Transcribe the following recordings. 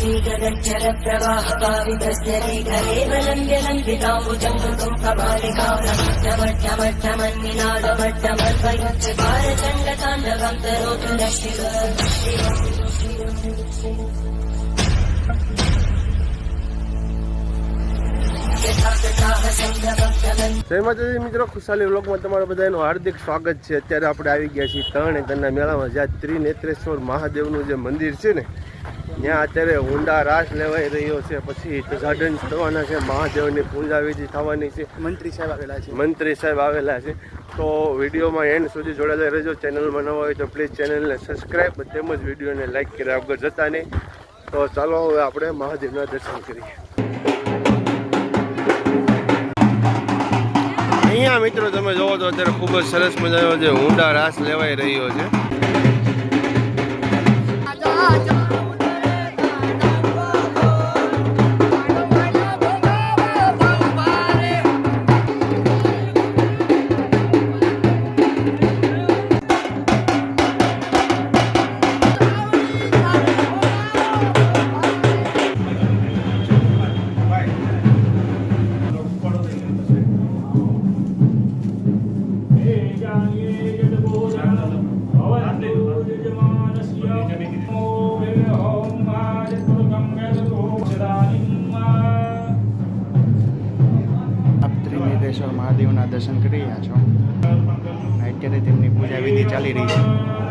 गगज्जल प्रवाह पावितस्य रेखलेवलम्ब्यलम्बिताम्बुजम् मृतुम् कपालिकामट्टमट्टमट्टमद्वयुच्चकारचण्डताण्डवम् तरोतु न જય માતાજી મિત્રો ખુશાલી વ્લોગમાં તમારા બધાનું હાર્દિક સ્વાગત છે અત્યારે આપણે આવી ગયા છીએ ત્રણ એકરના મેળામાં જ્યાં ત્રિનેત્રેશ્વર મહાદેવનું જે મંદિર છે ને ત્યાં અત્યારે ઊંડા રાસ લેવાઈ રહ્યો છે. પછી ગાર્ડન થવાના છે. મહાદેવની પૂજા વિધિ થવાની છે. મંત્રી સાહેબ આવેલા છે. મંત્રી સાહેબ આવેલા છે. તો વિડીયોમાં એન્ડ સુધી જોડાયેલા રહેજો. ચેનલમાં નવા હોય તો પ્લીઝ ચેનલને સબસ્ક્રાઈબ તેમજ વિડીયોને લાઈક કરી આગળ જતા નહીં. તો ચાલો હવે આપણે મહાદેવના દર્શન કરીએ. અહીંયા મિત્રો તમે જોવો તો અત્યારે ખૂબ જ સરસ મજાનો જે ઊંડા રાસ લેવાઈ રહ્યો છે. મહાદેવના દર્શન કરી રહ્યા છો. અત્યારે તેમની પૂજા વિધિ ચાલી રહી છે.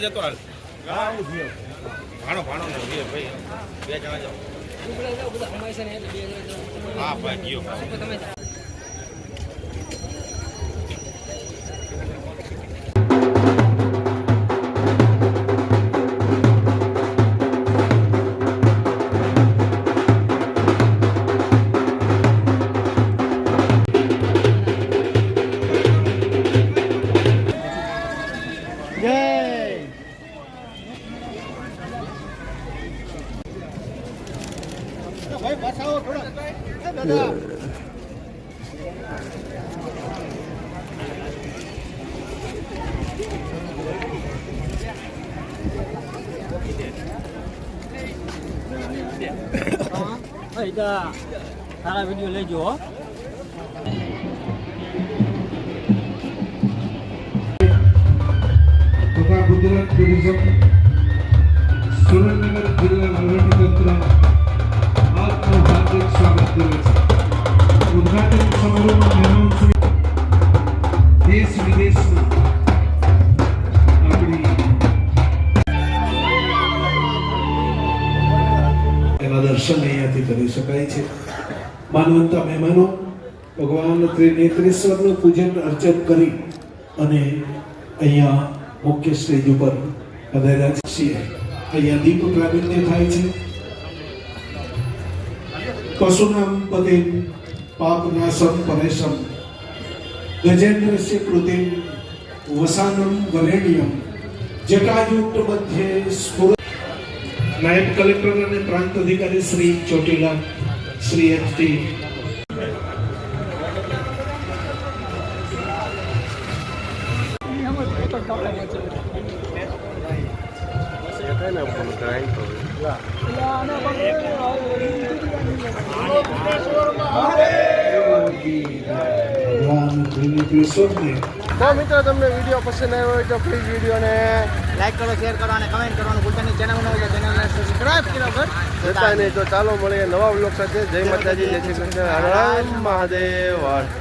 જણા જતો હાલ ભાણો ભાણો ને ભાઈ. બે જણા જાઓ. હા ભાઈ ગયો. સારા વીડિયો લેજો હો ગુજરાત ટુરિઝમ દર્શન અહીંયાથી કરી શકાય છે. માનવંતા મહેમાનો, ભગવાન ત્રિનેત્રેશ્વરનું પૂજન, અર્ચન કરી અને અહીંયા મુખ્ય સ્ટેજ ઉપર પધાર્યા છીએ. અહીંયા દીપ પ્રાગટ્ય થાય છે. પશુનામ પદે પાપનાશમ પરેશમ. ગજેન્દ્રસ્ય કૃતિમ વસાનમ વરેણ્યમ. જટાયુક્ત મધ્યે સ્ફુર નાયબ કલેક્ટર અને પ્રાંત અધિકારી શ્રી ચોટીલા શ્રી એચ ટી દેખાય ને આપણને કાંઈ ખબર. ભગવાન ત્રિનેત્રેશ્વરને તો મિત્રો તમને વીડિયો પસંદ આવ્યો હોય તો પ્લીઝ વિડીયોને લાઈક કરો શેર કરો અને કમેન્ટ કરવાનું ભૂલતા નહીં. ચેનલ નવું ચેનલને સબસ્ક્રાઇબ કરો જતા નહીં તો ચાલો મળીએ નવા બ્લોગ સાથે. જય માતાજી જય શ્રી કૃષ્ણ. હર હર મહાદેવ.